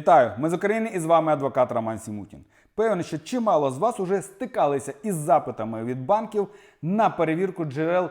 Вітаю! Ми з України і з вами адвокат Роман Сімутін. Певно, що чимало з вас уже стикалися із запитами від банків на перевірку джерел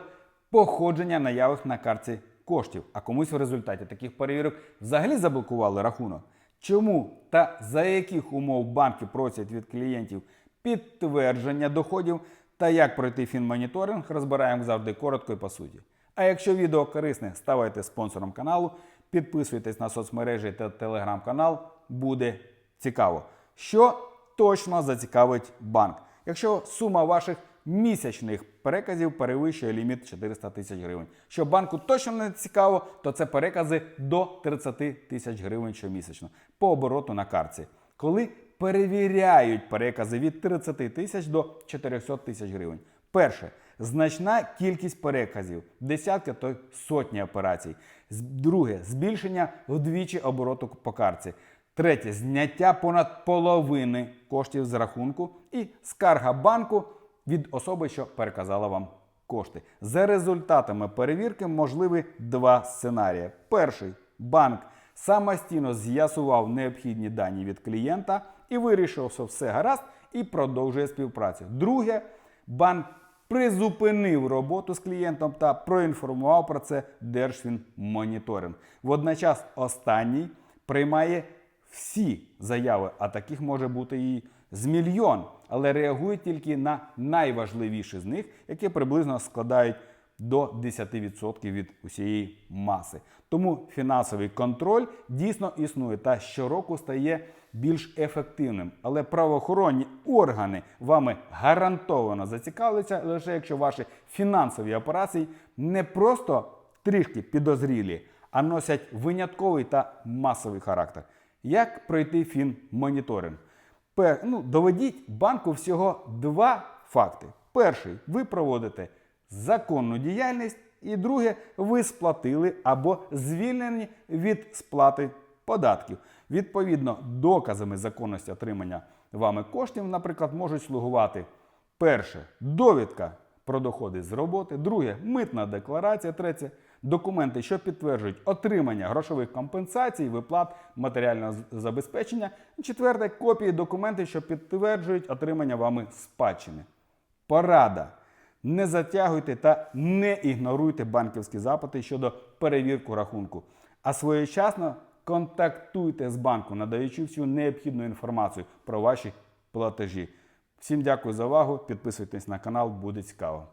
походження наявих на картці коштів, а комусь в результаті таких перевірок взагалі заблокували рахунок. Чому та за яких умов банки просять від клієнтів підтвердження доходів та як пройти фінмоніторинг, розбираємо завжди коротко і по суті. А якщо відео корисне, ставайте спонсором каналу, підписуйтесь на соцмережі та телеграм-канал, буде цікаво. Що точно зацікавить банк, якщо сума ваших місячних переказів перевищує ліміт 400 тисяч гривень. Що банку точно не цікаво, то це перекази до 30 тисяч гривень щомісячно по обороту на картці. Коли перевіряють перекази від 30 тисяч до 400 тисяч гривень. Перше, значна кількість переказів, десятки то сотні операцій. Друге, збільшення вдвічі обороту по картці. Третє, зняття понад половини коштів з рахунку і скарга банку від особи, що переказала вам кошти. За результатами перевірки можливі два сценарії. Перший банк самостійно з'ясував необхідні дані від клієнта і вирішив, що все гаразд, і продовжує співпрацю. Друге, банк призупинив роботу з клієнтом та проінформував про це Держфінмоніторинг. Водночас останній приймає всі заяви, а таких може бути і з мільйон, але реагує тільки на найважливіші з них, які приблизно складають до 10% від усієї маси. Тому фінансовий контроль дійсно існує та щороку стає більш ефективним. Але правоохоронні органи вами гарантовано зацікавляться лише якщо ваші фінансові операції не просто трішки підозрілі, а носять винятковий та масовий характер. Як пройти фінмоніторинг? Ну, доведіть банку всього два факти. Перший, ви проводите законну діяльність, і друге, ви сплатили або звільнені від сплати податків. Відповідно, доказами законності отримання вами коштів, наприклад, можуть слугувати перше довідка про доходи з роботи, друге митна декларація, третє документи, що підтверджують отримання грошових компенсацій, виплат матеріального забезпечення, четверте копії документів, що підтверджують отримання вами спадщини. Порада. Не затягуйте та не ігноруйте банківські запити щодо перевірки рахунку, а своєчасно контактуйте з банком, надаючи всю необхідну інформацію про ваші платежі. Всім дякую за увагу. Підписуйтесь на канал, буде цікаво.